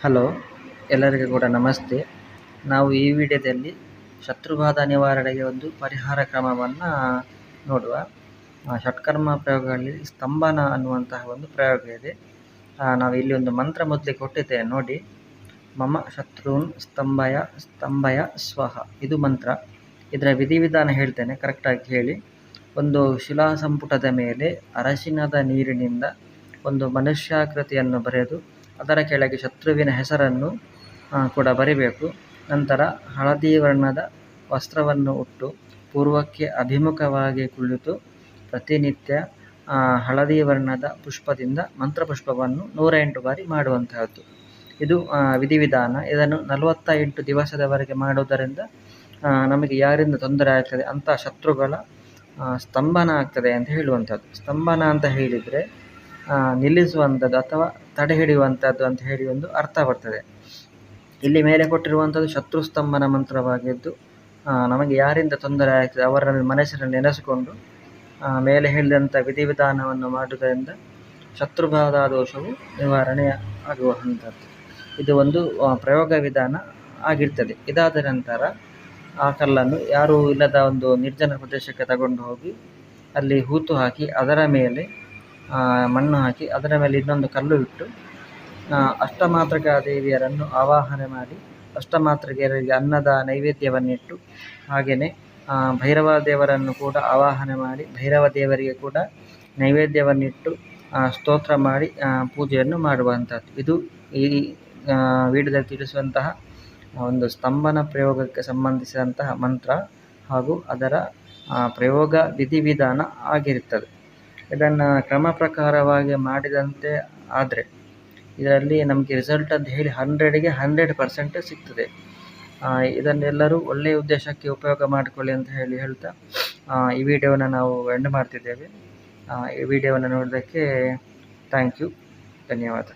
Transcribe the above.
Hello, ಎಲ್ಲರಿಗೂ ಕೂಡ ನಮಸ್ತೆ. ನಾವು ಈ ವಿಡಿಯೋದಲ್ಲಿ ಶತ್ರುಬಾಧ ನಿವಾರಣೆಗೆ ಒಂದು ಪರಿಹಾರ ಕ್ರಮವನ್ನು ನೋಡುವ ಷಟ್ಕರ್ಮ ಪ್ರಯೋಗಗಳಲ್ಲಿ ಸ್ತಂಭನ ಅನ್ನುವಂತಹ ಒಂದು ಪ್ರಯೋಗ ಇದೆ. ನಾವು ಇಲ್ಲಿ ಒಂದು ಮಂತ್ರ ಮೊದಲು ಕೊಟ್ಟಿದ್ದೇವೆ, ನೋಡಿ. ಮಮ ಶತ್ರುನ್ ಸ್ತಂಭಯ ಸ್ತಂಭಯ ಸ್ವಹ. ಇದು ಮಂತ್ರ. ಇದರ ವಿಧಿವಿಧಾನ ಹೇಳ್ತೇನೆ ಕರೆಕ್ಟಾಗಿ ಹೇಳಿ. ಒಂದು ಶಿಲಾ ಸಂಪುಟದ ಮೇಲೆ ಅರಶಿನದ ನೀರಿನಿಂದ ಒಂದು ಮನುಷ್ಯಾಕೃತಿಯನ್ನು ಬರೆದು ಅದರ ಕೆಳಗೆ ಶತ್ರುವಿನ ಹೆಸರನ್ನು ಕೂಡ ಬರಿಬೇಕು. ನಂತರ ಹಳದಿ ವರ್ಣದ ವಸ್ತ್ರವನ್ನು ಉಟ್ಟು ಪೂರ್ವಕ್ಕೆ ಅಭಿಮುಖವಾಗಿ ಕುಳಿತು ಪ್ರತಿನಿತ್ಯ ಹಳದಿ ವರ್ಣದ ಪುಷ್ಪದಿಂದ ಮಂತ್ರಪುಷ್ಪವನ್ನು ನೂರ ಎಂಟು ಬಾರಿ ಮಾಡುವಂತಹದ್ದು. ಇದು ವಿಧಿವಿಧಾನ. ಇದನ್ನು ನಲವತ್ತ ಎಂಟು ದಿವಸದವರೆಗೆ ಮಾಡುವುದರಿಂದ ನಮಗೆ ಯಾರಿಂದ ತೊಂದರೆ ಆಗ್ತದೆ ಅಂಥ ಶತ್ರುಗಳ ಸ್ತಂಭನ ಆಗ್ತದೆ ಅಂತ ಹೇಳುವಂಥದ್ದು ಸ್ತಂಭನ ಅಂತ ಹೇಳಿದರೆ ನಿಲ್ಲಿಸುವಂಥದ್ದು ಅಥವಾ ತಡೆ ಹಿಡಿಯುವಂಥದ್ದು ಅಂತ ಹೇಳಿ ಒಂದು ಅರ್ಥ ಬರ್ತದೆ. ಇಲ್ಲಿ ಮೇಲೆ ಕೊಟ್ಟಿರುವಂಥದ್ದು ಶತ್ರು ಸ್ತಂಭನ ಮಂತ್ರವಾಗಿದ್ದು ನಮಗೆ ಯಾರಿಂದ ತೊಂದರೆ ಆಗ್ತದೆ ಅವರನ್ನು ಮನಸ್ಸಿನಲ್ಲಿ ನೆನೆಸಿಕೊಂಡು ಮೇಲೆ ಹೇಳಿದಂಥ ವಿಧಿವಿಧಾನವನ್ನು ಮಾಡುವುದರಿಂದ ಶತ್ರುಬಾಧ ದೋಷವು ನಿವಾರಣೆ ಆಗುವಂಥದ್ದು ಇದು ಒಂದು ಪ್ರಯೋಗ ವಿಧಾನ ಆಗಿರ್ತದೆ. ಇದಾದ ನಂತರ ಆ ಕಲ್ಲನ್ನು ಯಾರೂ ಇಲ್ಲದ ಒಂದು ನಿರ್ಜನ ಪ್ರದೇಶಕ್ಕೆ ತಗೊಂಡು ಹೋಗಿ ಅಲ್ಲಿ ಹೂತು ಹಾಕಿ ಅದರ ಮೇಲೆ ಮಣ್ಣು ಹಾಕಿ ಅದರ ಮೇಲೆ ಇನ್ನೊಂದು ಕಲ್ಲು ಇಟ್ಟು ಅಷ್ಟಮಾತೃಕಾ ದೇವಿಯರನ್ನು ಆವಾಹನೆ ಮಾಡಿ ಅಷ್ಟಮಾತೃಕೆಯರಿಗೆ ಅನ್ನದ ನೈವೇದ್ಯವನ್ನಿಟ್ಟು ಹಾಗೆಯೇ ಭೈರವ ದೇವರನ್ನು ಕೂಡ ಆವಾಹನೆ ಮಾಡಿ, ಭೈರವ ದೇವರಿಗೆ ಕೂಡ ನೈವೇದ್ಯವನ್ನಿಟ್ಟು ಸ್ತೋತ್ರ ಮಾಡಿ ಪೂಜೆಯನ್ನು ಮಾಡುವಂಥದ್ದು. ಇದು ಈ ವೀಡಿಯೋದಲ್ಲಿ ತಿಳಿಸುವಂತಹ ಒಂದು ಸ್ತಂಭನ ಪ್ರಯೋಗಕ್ಕೆ ಸಂಬಂಧಿಸಿದಂತಹ ಮಂತ್ರ ಹಾಗೂ ಅದರ ಪ್ರಯೋಗ ವಿಧಿವಿಧಾನ ಆಗಿರುತ್ತದೆ. ಇದನ್ನು ಕ್ರಮ ಪ್ರಕಾರವಾಗಿ ಮಾಡಿದಂತೆ ಆದರೆ ಇದರಲ್ಲಿ ನಮಗೆ ರಿಸಲ್ಟ್ ಅಂತ ಹೇಳಿ ಹಂಡ್ರೆಡಿಗೆ ಹಂಡ್ರೆಡ್ ಪರ್ಸೆಂಟ್ ಸಿಗ್ತದೆ. ಇದನ್ನೆಲ್ಲರೂ ಒಳ್ಳೆಯ ಉದ್ದೇಶಕ್ಕೆ ಉಪಯೋಗ ಮಾಡಿಕೊಳ್ಳಿ ಅಂತ ಹೇಳಿ ಹೇಳ್ತಾ ಈ ವಿಡಿಯೋನ ನಾವು ಎಂಡ್ ಮಾಡ್ತಿದ್ದೇವೆ. ಈ ವಿಡಿಯೋವನ್ನು ನೋಡೋದಕ್ಕೆ ಥ್ಯಾಂಕ್ ಯು ಧನ್ಯವಾದ.